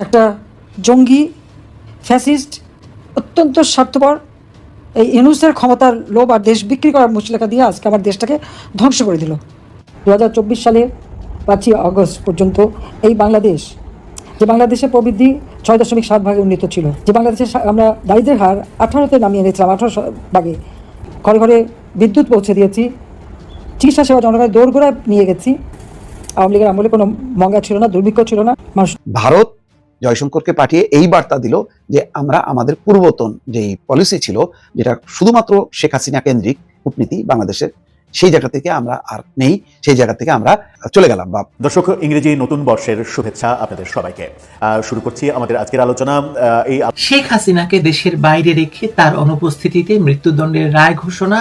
একটা জঙ্গি, ফ্যাসিস্ট, অত্যন্ত স্বার্থপর। এই ইউনুসের ক্ষমতার লোভ আর দেশ বিক্রি করার মুচলেখা দিয়ে আজকে আমার দেশটাকে ধ্বংস করে দিল। দু হাজার চব্বিশ সালে পাঁচই আগস্ট পর্যন্ত এই বাংলাদেশ, যে বাংলাদেশের প্রবৃদ্ধি ছয় দশমিক সাত ভাগে উন্নীত ছিল, যে বাংলাদেশের সা- আমরা দারিদ্রের হার আঠারোতে নামিয়ে এনেছিলাম আঠারো ভাগে। ঘরে ঘরে বিদ্যুৎ পৌঁছে দিয়েছি, চিকিৎসা সেবা জনগণের দৌড়গোড়ায় নিয়ে গেছি। আওয়ামী লীগের আমলে কোনো মঙ্গা ছিল না, দুর্ভিক্ষ ছিল না, মানুষ ভারত জয়শঙ্করকে পাঠিয়ে এই বার্তা দিল যে আমরা আমাদের পূর্বতন যেই পলিসি ছিল, যেটা শুধুমাত্র শেখ হাসিনা কেন্দ্রিক কূটনীতি বাংলাদেশের সেই জায়গা থেকে আমরা আর নেই সেই জায়গা থেকে আমরা চলে গেলাম বা দর্শক ইংরেজি নতুন বর্ষের শুভেচ্ছা আপনাদের সবাইকে। শুরু করছি আমাদের আজকের আলোচনা এই শেখ হাসিনাকে দেশের বাইরে রেখে তার অনুপস্থিতিতে মৃত্যুদণ্ডের রায় ঘোষণা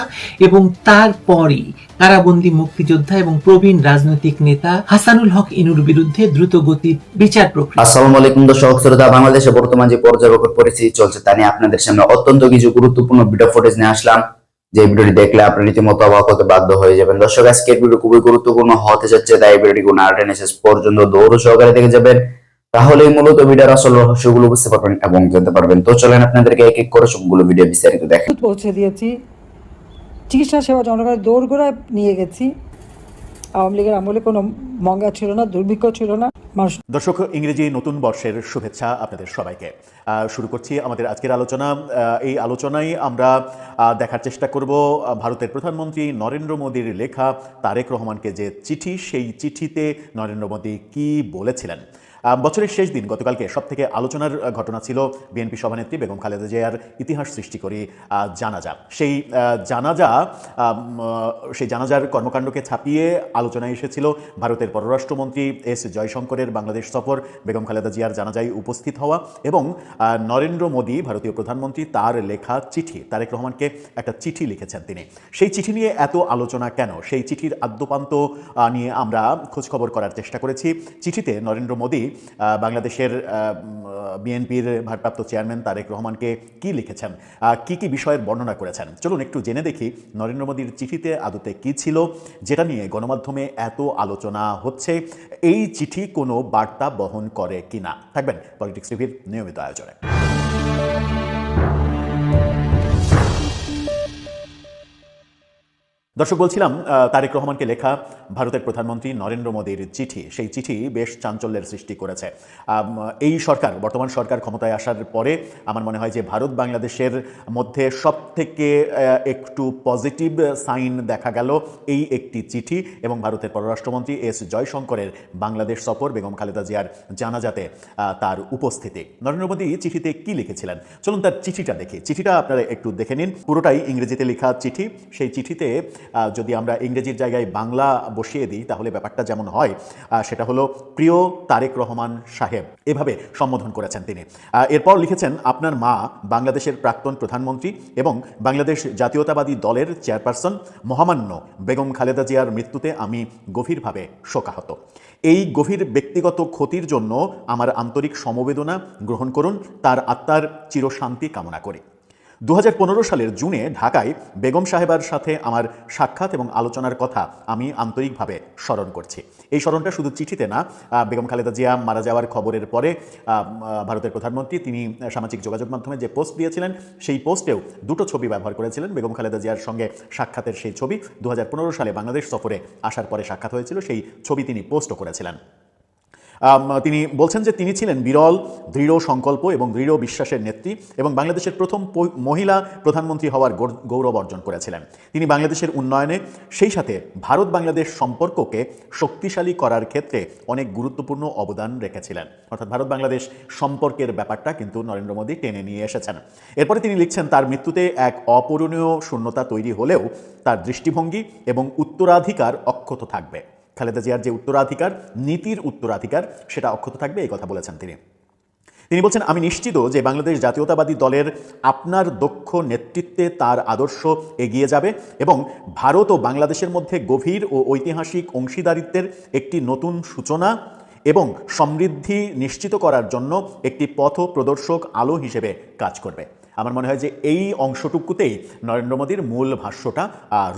এবং তারপরই কারাবন্দী মুক্তিযোদ্ধা এবং প্রবীণ রাজনৈতিক নেতা হাসানুল হক ইনুর বিরুদ্ধে দ্রুত গতির বিচার প্রক্রিয়া। আসসালামু আলাইকুম দর্শক শ্রোতা বাংলাদেশে বর্তমান যে পর্যবেক্ষণ পরিস্থিতি চলছে তা নিয়ে আপনাদের সামনে অত্যন্ত কিছু গুরুত্বপূর্ণ ভিডিও ফুটেজ নিয়ে আসলাম। যে ভিডিওটি দেখলে আপনি রীতিমতো অবাক হতে বাধ্য হয়ে যাবেন। দর্শক, আজকের ভিডিও খুবই গুরুত্বপূর্ণ, হতে যাচ্ছে তাই ভিডিওটি কোনো আর্টেন শেষ পর্যন্ত দৌড় সহকারে দেখে যাবেন। তাহলে মূলত ভিডিওর আসল রহস্যগুলো বুঝতে পারবেন এবং জানতে পারবেন। তো চলেন আপনাদেরকে এক এক করে সবগুলো ভিডিও বিস্তারিত দেখেন পৌঁছে দিয়েছি। চিকিৎসা সেবা জনগণের দৌড়গোড়ায় নিয়ে গেছি। আওয়ামী লীগের আমলে কোনো মঙ্গা ছিল না, দুর্ভিক্ষ ছিল না। মানুষ দর্শক, ইংরেজি নতুন বর্ষের শুভেচ্ছা আপনাদের সবাইকে। শুরু করছি আমাদের আজকের আলোচনা। এই আলোচনায় আমরা দেখার চেষ্টা করব ভারতের প্রধানমন্ত্রী নরেন্দ্র মোদীর লেখা তারেক রহমানকে যে চিঠি, সেই চিঠিতে নরেন্দ্র মোদী কি বলেছিলেন? বছরের শেষ দিন গতকালকে সব থেকে আলোচনার ঘটনা ছিল বিএনপি সভানেত্রী বেগম খালেদা জিয়ার ইতিহাস সৃষ্টি করে জানাজা। সেই জানাজা সেই জানাজার কর্মকাণ্ডকে ছাপিয়ে আলোচনায় এসেছিল ভারতের পররাষ্ট্রমন্ত্রী এস জয়শঙ্করের বাংলাদেশ সফর, বেগম খালেদা জিয়ার জানাজায় উপস্থিত হওয়া এবং নরেন্দ্র মোদী, ভারতীয় প্রধানমন্ত্রী, তার লেখা চিঠি, তারেক রহমানকে একটা চিঠি লিখেছেন তিনি। সেই চিঠি নিয়ে এত আলোচনা কেন? সেই চিঠির আদ্যপান্ত নিয়ে আমরা খোঁজখবর করার চেষ্টা করেছি। চিঠিতে নরেন্দ্র মোদী বাংলাদেশের বিএনপির ভারপ্রাপ্ত চেয়ারম্যান তারেক রহমানকে কি লিখেছেন? কি কি বিষয়ের বর্ণনা করেছেন? চলুন একটু জেনে দেখি নরেন্দ্র মোদীর চিঠিতে আদতে কি ছিল, যেটা নিয়ে গণমাধ্যমে এত আলোচনা হচ্ছে, এই চিঠি কোনো বার্তা বহন করে কিনা? থাকবেন পলিটিক্স টিভির নিয়মিত আয়োজনে। দর্শক, বলছিলাম তারেক রহমানকে লেখা ভারতের প্রধানমন্ত্রী নরেন্দ্র মোদীর চিঠি। সেই চিঠি বেশ চাঞ্চল্যের সৃষ্টি করেছে। এই সরকার, বর্তমান সরকার ক্ষমতায় আসার পরে আমার মনে হয় যে ভারত বাংলাদেশের মধ্যে সব থেকে একটু পজিটিভ সাইন দেখা গেল এই একটি চিঠি এবং ভারতের পররাষ্ট্রমন্ত্রী এস জয়শঙ্করের বাংলাদেশ সফর, বেগম খালেদা জিয়ার জানাজাতে তার উপস্থিতি। নরেন্দ্র মোদী চিঠিতে কি লিখেছিলেন? চলুন তার চিঠিটা দেখি। চিঠিটা আপনারা একটু দেখে নিন। পুরোটাই ইংরেজিতে লেখা চিঠি। সেই চিঠিতে যদি আমরা ইংরেজির জায়গায় বাংলা বসিয়ে দিই, তাহলে ব্যাপারটা যেমন হয় সেটা হলো প্রিয় তারেক রহমান সাহেব। এভাবে সম্বোধন করেছেন তিনি। এরপর লিখেছেন, আপনার মা বাংলাদেশের প্রাক্তন প্রধানমন্ত্রী এবং বাংলাদেশ জাতীয়তাবাদী দলের চেয়ারপারসন মহামান্য বেগম খালেদা জিয়ার মৃত্যুতে আমি গভীরভাবে শোকাহত। এই গভীর ব্যক্তিগত ক্ষতির জন্য আমার আন্তরিক সমবেদনা গ্রহণ করুন, তার আত্মার চিরশান্তি কামনা করি। দু হাজার পনেরো সালের জুনে ঢাকায় বেগম সাহেবার সাথে আমার সাক্ষাৎ এবং আলোচনার কথা আমি আন্তরিকভাবে স্মরণ করছি। এই স্মরণটা শুধু চিঠিতে না বেগম খালেদা জিয়া মারা যাওয়ার খবরের পরে ভারতের প্রধানমন্ত্রী তিনি সামাজিক যোগাযোগ মাধ্যমে যে পোস্ট দিয়েছিলেন, সেই পোস্টেও দুটো ছবি ব্যবহার করেছিলেন। বেগম খালেদা জিয়ার সঙ্গে সাক্ষাতের সেই ছবি দু হাজার পনেরো সালে বাংলাদেশ সফরে আসার পরে সাক্ষাৎ হয়েছিল, সেই ছবি তিনি পোস্টও করেছিলেন। তিনি বলছেন যে তিনি ছিলেন বিরল, দৃঢ় সংকল্প এবং দৃঢ় বিশ্বাসের নেত্রী এবং বাংলাদেশের প্রথম মহিলা প্রধানমন্ত্রী হওয়ার গৌর- গৌরব অর্জন করেছিলেন। তিনি বাংলাদেশের উন্নয়নে, সেই সাথে ভারত বাংলাদেশ সম্পর্ককে শক্তিশালী করার ক্ষেত্রে অনেক গুরুত্বপূর্ণ অবদান রেখেছিলেন। অর্থাৎ ভারত বাংলাদেশ সম্পর্কের ব্যাপারটা কিন্তু নরেন্দ্র মোদী টেনে নিয়ে এসেছেন। এরপরে তিনি লিখছেন, তার মৃত্যুতে এক অপূরণীয় শূন্যতা তৈরি হলেও তার দৃষ্টিভঙ্গি এবং উত্তরাধিকার অক্ষত থাকবে। খালেদা জিয়ার যে উত্তরাধিকার, নীতির উত্তরাধিকার, সেটা অক্ষত থাকবে, এই কথা বলেছেন তিনি। তিনি বলছেন, আমি নিশ্চিত যে বাংলাদেশ জাতীয়তাবাদী দলের আপনার দক্ষ নেতৃত্বে তার আদর্শ এগিয়ে যাবে এবং ভারত ও বাংলাদেশের মধ্যে গভীর ও ঐতিহাসিক অংশীদারিত্বের একটি নতুন সূচনা এবং সমৃদ্ধি নিশ্চিত করার জন্য একটি পথ প্রদর্শক আলো হিসেবে কাজ করবে। আমার মনে হয় যে এই অংশটুকুতেই নরেন্দ্র মোদীর মূল ভাষ্যটা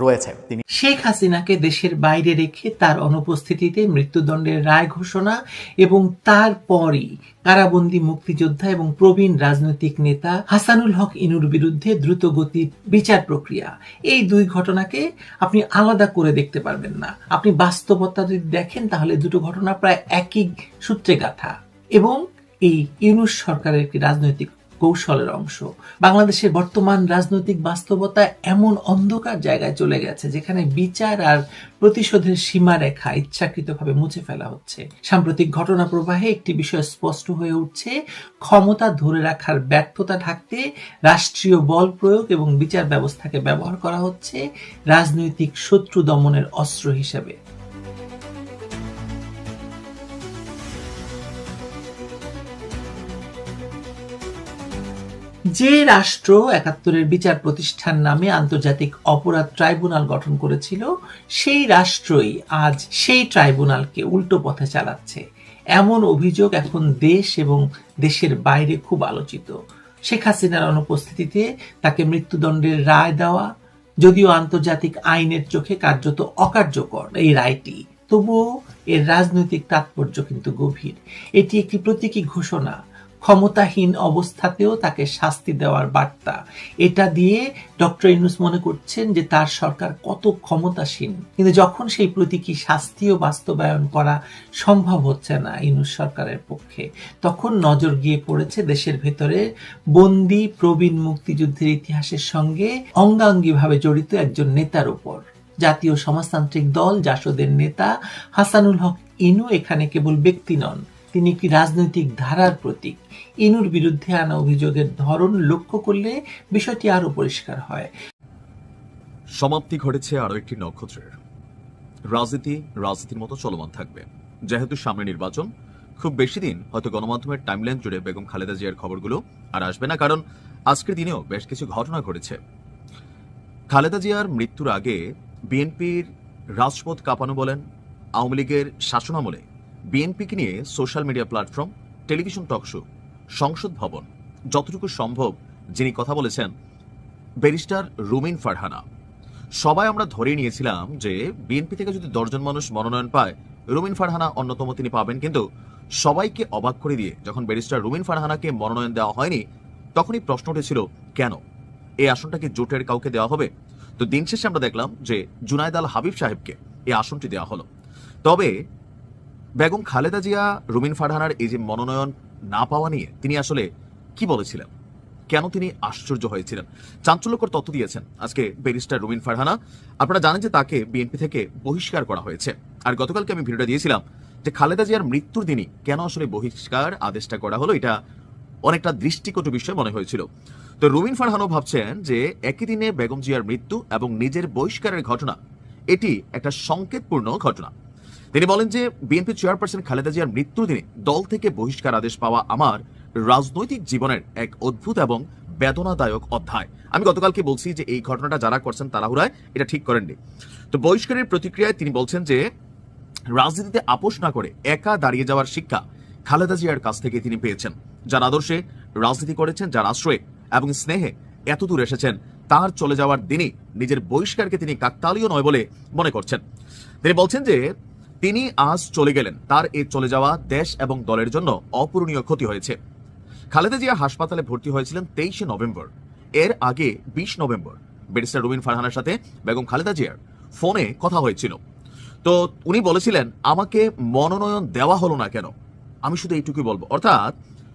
রয়েছে। তিনি শেখ হাসিনাকে দেশের বাইরে রেখে তার অনুপস্থিতিতে মৃত্যুদণ্ডের রায় ঘোষণা এবং তারপরই কারাবন্দী মুক্তিযোদ্ধা এবং প্রবীণ রাজনৈতিক নেতা হাসানুল হক ইনুর বিরুদ্ধে দ্রুত দ্রুতগতির বিচার প্রক্রিয়া। এই দুই ঘটনাকে আপনি আলাদা করে দেখতে পারবেন না। আপনি বাস্তবতা যদি দেখেন, তাহলে দুটো ঘটনা প্রায় একই সূত্রে গাথা। এবং এই ইউনুস সরকারের একটি রাজনৈতিক কৌশলের অংশ। বাংলাদেশের বর্তমান রাজনৈতিক বাস্তবতা এমন অন্ধকার জায়গায় চলে গেছে যেখানে বিচার আর প্রতিশোধের সীমারেখা ইচ্ছাকৃতভাবে মুছে ফেলা হচ্ছে। সাম্প্রতিক ঘটনা প্রবাহে একটি বিষয় স্পষ্ট হয়ে উঠছে, ক্ষমতা ধরে রাখার ব্যর্থতা ঢাকতে রাষ্ট্রীয় বল প্রয়োগ এবং বিচার ব্যবস্থাকে ব্যবহার করা হচ্ছে রাজনৈতিক শত্রু দমনের অস্ত্র হিসেবে। যে রাষ্ট্র একাত্তরের বিচার প্রতিষ্ঠান নামে আন্তর্জাতিক অপরাধ ট্রাইব্যুনাল গঠন করেছিল, সেই রাষ্ট্রই আজ সেই ট্রাইব্যুনালকে উল্টো পথে চালাচ্ছে। এমন অভিযোগ এখন দেশ এবং দেশের বাইরে খুব আলোচিত। শেখ হাসিনার অনুপস্থিতিতে তাকে মৃত্যুদণ্ডের রায় দেওয়া, যদিও আন্তর্জাতিক আইনের চোখে কার্যত অকার্যকর এই রায়টি, তবুও এর রাজনৈতিক তাৎপর্য কিন্তু গভীর। এটি একটি প্রতীকী ঘোষণা ক্ষমতাহীন অবস্থাতেও তাকে শাস্তি দেওয়ার বার্তা। এটা দিয়ে ডক্টর ইউনুস মনে করছেন যে তার সরকার কত ক্ষমতাসীন। কিন্তু যখন সেই প্রতীকী শাস্তিও বাস্তবায়ন করা সম্ভব হচ্ছে না ইউনুস সরকারের পক্ষে, তখন নজর গিয়ে পড়েছে দেশের ভেতরে বন্দি প্রবীণ মুক্তিযুদ্ধের ইতিহাসের সঙ্গে অঙ্গাঙ্গিভাবে জড়িত একজন নেতার উপর। জাতীয় সমাজতান্ত্রিক দল, জাসদের নেতা হাসানুল হক ইনু এখানে কেবল ব্যক্তি নন তিনি একটি রাজনৈতিক ধারার প্রতীক? ইনুর বিরুদ্ধে আনা অভিযোগের ধরন লক্ষ্য করলে বিষয়টি আরও পরিষ্কার হয়। সমাপ্তি ঘটেছে আরও একটি নক্ষত্রের। রাজনীতি, রাজনীতির মতো চলমান থাকবে। যেহেতু সামনে নির্বাচন, খুব বেশি দিন হয়তো গণমাধ্যমের টাইমলাইন জুড়ে বেগম খালেদা জিয়ার খবরগুলো আর আসবে না, কারণ আজকের দিনেও বেশ কিছু ঘটনা ঘটেছে। খালেদা জিয়ার মৃত্যুর আগে বিএনপির রাজপথ কাঁপানো বলেন, আওয়ামী লীগের শাসনামলে বিএনপিকে নিয়ে social media platform, television talk show সংসদ ভবন, যতটুকু সম্ভব যিনি কথা বলেছেন, ব্যারিস্টার রুমিন ফারহানা। সবাই আমরা ধরে নিয়েছিলাম যে বিএনপি থেকে যদি দশজন মানুষ মনোনয়ন পায়, রুমিন ফারহানা অন্যতম তিনি পাবেন। কিন্তু সবাইকে অবাক করে দিয়ে যখন ব্যারিস্টার রুমিন ফারহানাকে মনোনয়ন দেওয়া হয়নি, তখনই প্রশ্ন উঠেছিল, কেন? এই আসনটা কি জোটের কাউকে দেওয়া হবে? তো দিন শেষে আমরা দেখলাম যে জুনায়দ আল হাবিব সাহেবকে এই আসনটি দেওয়া হলো। তবে বেগম খালেদা জিয়া, রুমিন ফারহানার এই যে মনোনয়ন না পাওয়া নিয়ে তিনি আসলে কি বলেছিলেন? কেন তিনি আশ্চর্য হয়েছিলেন? চাঞ্চল্যকর তথ্য দিয়েছেন আজকে ব্যারিস্টার রুমিন ফারহানা। আপনারা জানেন যে তাকে বিএনপি থেকে বহিষ্কার করা হয়েছে। আর গতকালকে আমি ভিডিওটা দিয়েছিলাম যে খালেদা জিয়ার মৃত্যুর দিনই কেন আসলে বহিষ্কার আদেশটা করা হলো, এটা অনেকটা দৃষ্টিকটু বিষয় মনে হয়েছিল। তো রুমিন ফারহানও ভাবছেন যে একই দিনে বেগম জিয়ার মৃত্যু এবং নিজের বহিষ্কারের ঘটনা, এটি একটা সংকেতপূর্ণ ঘটনা। তিনি বলেন যে বিএনপি চেয়ারপারসন খালেদা জিয়ার মৃত্যুর দিনে দল থেকে বহিষ্কার আদেশ পাওয়া আমার রাজনৈতিক জীবনের এক অদ্ভুত এবং বেদনাদায়ক অধ্যায়। আমি গতকালকে বলছি যে এই ঘটনাটা যারা করছেন তাড়াহুড়ায় এটা ঠিক করেননি। তো বহিষ্কারের প্রতিক্রিয়ায় তিনি বলছেন যে রাজনীতিতে আপোষ না করে একা দাঁড়িয়ে যাওয়ার শিক্ষা খালেদা জিয়ার কাছ থেকে তিনি পেয়েছেন। যার আদর্শে রাজনীতি করেছেন, যার আশ্রয়ে এবং স্নেহে এত দূর এসেছেন, তার চলে যাওয়ার দিনে নিজের বহিষ্কারকে তিনি কাকতালীয় নয় বলে মনে করছেন। তিনি বলছেন যে তিনি আজ চলে গেলেন। তার এই চলে যাওয়া দেশ এবং দলের জন্য অপূরণীয় ক্ষতি হয়েছে। খালেদা জিয়া হাসপাতালে ভর্তি হয়েছিলেন তেইশে নভেম্বর। এর আগে বিশ নভেম্বর। ব্যারিস্টার রুবিন ফারহানার সাথে বেগম খালেদা জিয়ার ফোনে কথা হয়েছিল। তো উনি বলেছিলেন, আমাকে মনোনয়ন দেওয়া হলো না কেন? আমি শুধু এইটুকুই বলব। অর্থাৎ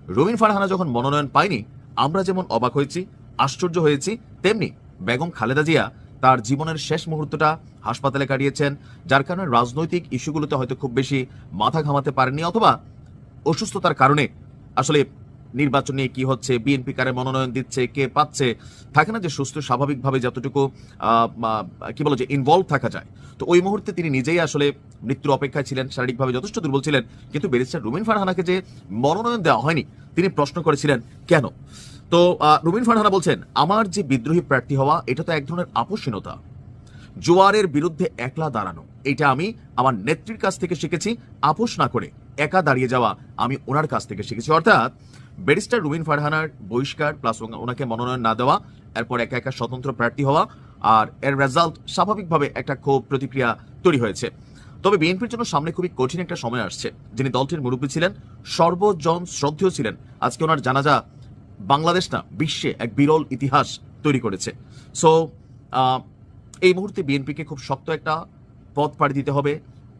রুবিন ফারহানা যখন মনোনয়ন পায়নি, আমরা যেমন অবাক হয়েছি, আশ্চর্য হয়েছি, তেমনি বেগম খালেদা জিয়া তার জীবনের শেষ মুহূর্তটা হাসপাতালে কাটিয়েছেন, যার কারণে রাজনৈতিক ইস্যুগুলোতে হয়তো খুব বেশি মাথা ঘামাতে পারেননি অথবা অসুস্থতার কারণে আসলে নির্বাচন নিয়ে কি হচ্ছে, বিএনপি কারে মনোনয়ন দিচ্ছে, কে পাচ্ছে, থাকে না যে সুস্থ স্বাভাবিকভাবে যতটুকু কি বলে যে ইনভলভ থাকা যায়। তো ওই মুহূর্তে তিনি নিজেই আসলে মৃত্যুর অপেক্ষায় ছিলেন, শারীরিকভাবে যথেষ্ট দুর্বল ছিলেন, কিন্তু ব্যারিস্টার রুমিন ফারহানাকে যে মনোনয়ন দেওয়া হয়নি, তিনি প্রশ্ন করেছিলেন, কেন? তো রুমিন ফারহানা বলছেন, আমার যে বিদ্রোহী প্রার্থী হওয়া, এটা তো এক ধরনের আপোষহীনতা। জোয়ারের বিরুদ্ধে একলা দাঁড়ানো, এটা আমি আমার নেত্রীর কাছ থেকে শিখেছি, আপোষ না করে একা দাঁড়িয়ে যাওয়া আমি ওনার কাছ থেকে শিখেছি। অর্থাৎ, ব্যারিস্টার রুবিন ফারহানার বহিষ্কার প্লাস ওনাকে মনোনয়ন না দেওয়া, এরপর একা একা স্বতন্ত্র প্রার্থী হওয়া, আর এর রেজাল্ট স্বাভাবিকভাবে একটা ক্ষোভ প্রতিক্রিয়া তৈরি হয়েছে। তবে বিএনপির জন্য সামনে খুবই কঠিন একটা সময় আসছে। যিনি দলটির মুরব্বী ছিলেন, সর্বজন শ্রদ্ধেয় ছিলেন। আজকে ওনার জানাজা বাংলাদেশ না, বিশ্বে এক বিরল ইতিহাস তৈরি করেছে। সো এই মুহূর্তে বিএনপিকে খুব শক্ত একটা পথ পাড়ি দিতে হবে।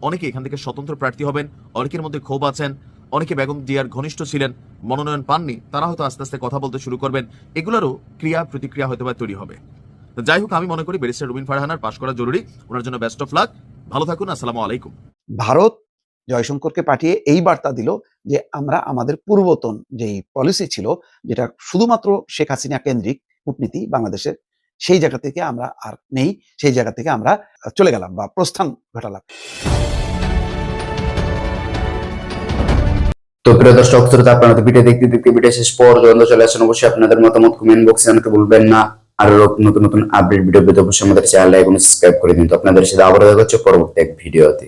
অনেকে এখান থেকে স্বতন্ত্র প্রার্থী হবেন, অনেকের মধ্যে ক্ষোভ আছেন, অনেকে বেগম জিয়ার ঘনিষ্ঠ ছিলেন, মনোনয়ন পাননি, তারা হয়তো আস্তে আস্তে কথা বলতে শুরু করবেন। এগুলোরও ক্রিয়া প্রতিক্রিয়া হয়তো বা তৈরি হবে। যাই হোক, আমি মনে করি ব্যারিস্টার রুবিন ফারহানার পাশ করা জরুরি। ওনার জন্য বেস্ট অফ লাক ভালো থাকুন, আসসালামু আলাইকুম। ভারত জয়শঙ্করকে পাঠিয়ে এই বার্তা দিল যে আমরা আমাদের পূর্বতন যেই পলিসি ছিল, যেটা শুধুমাত্র শেখ হাসিনা কেন্দ্রিক কূটনীতি বাংলাদেশের, সেই জায়গা থেকে আমরা আর নেই, সেই জায়গা থেকে আমরা চলে গেলাম বা প্রস্থান ঘটালাম। তো প্রিয় দর্শক, শ্রোতা, আপনারা ভিডিও দেখতে দেখতে ভিডিও শেষ পর্যন্ত চলে আসেন। অবশ্যই আপনাদের মতামত কমেন্ট বক্সে জানাতে ভুলবেন না। আর নতুন নতুন আপডেট ভিডিও পেতে অবশ্যই আমাদের চ্যানেল এখন সাবস্ক্রাইব করে দিন। তো আপনাদের সাথে আবার দেখা হচ্ছে পরবর্তী এক ভিডিওতে।